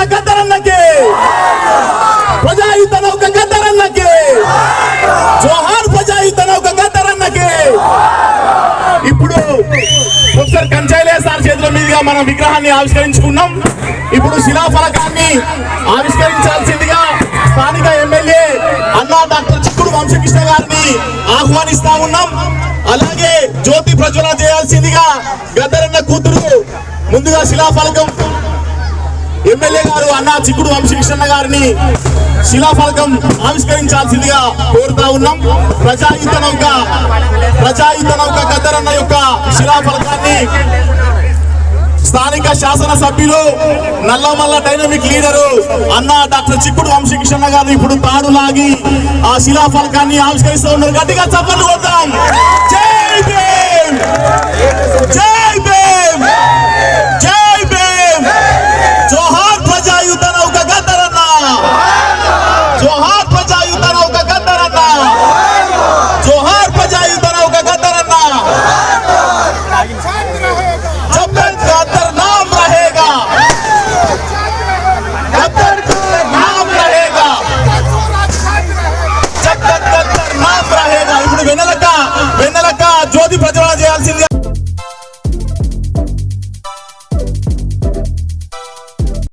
నౌక గద్దరన్నకి ప్రజాయుత నౌక గద్దరన్నకి జోహార్ ప్రజాయుత నౌక గద్దరన్నకి ఇప్పుడు ఒకసారి కంచైలే సార్ చేతుల మీదుగా మనం విగ్రహాన్ని ఆవిష్కరించుకున్నాం. ఇప్పుడు శిలా ఫలకాన్ని ఆవిష్కరించాల్సిందిగా స్థానిక ఎమ్మెల్యే అన్నా డాక్టర్ చిక్కుడు వంశకృష్ణ గారిని ఆహ్వానిస్తా ఉన్నాం. అలాగే జ్యోతి ప్రజ్వల చేయాల్సిందిగా గద్దరన్న కూతురు ముందుగా శిలాఫలకం ఎమ్మెల్యే గారు అన్నా చిక్కుడు వంశకృష్ణ గారిని శిలాఫలకం ఆవిష్కరించాల్సిందిగా కోరుతా ఉన్నాం. ప్రజాయుత నౌక ప్రజాయుత నౌక గద్దరన్న యొక్క శిలాఫలకాన్ని స్థానిక శాసన సభ్యులు నల్లమల్ల డైనమిక్ లీడరు అన్న డాక్టర్ చిక్కుడు వంశకృష్ణ గారు ఇప్పుడు తాడు లాగి ఆ శిలాఫలకాన్ని ఆవిష్కరిస్తూ ఉన్నారు. గట్టిగా చప్పట్లు కొడతాం. జై எதிராக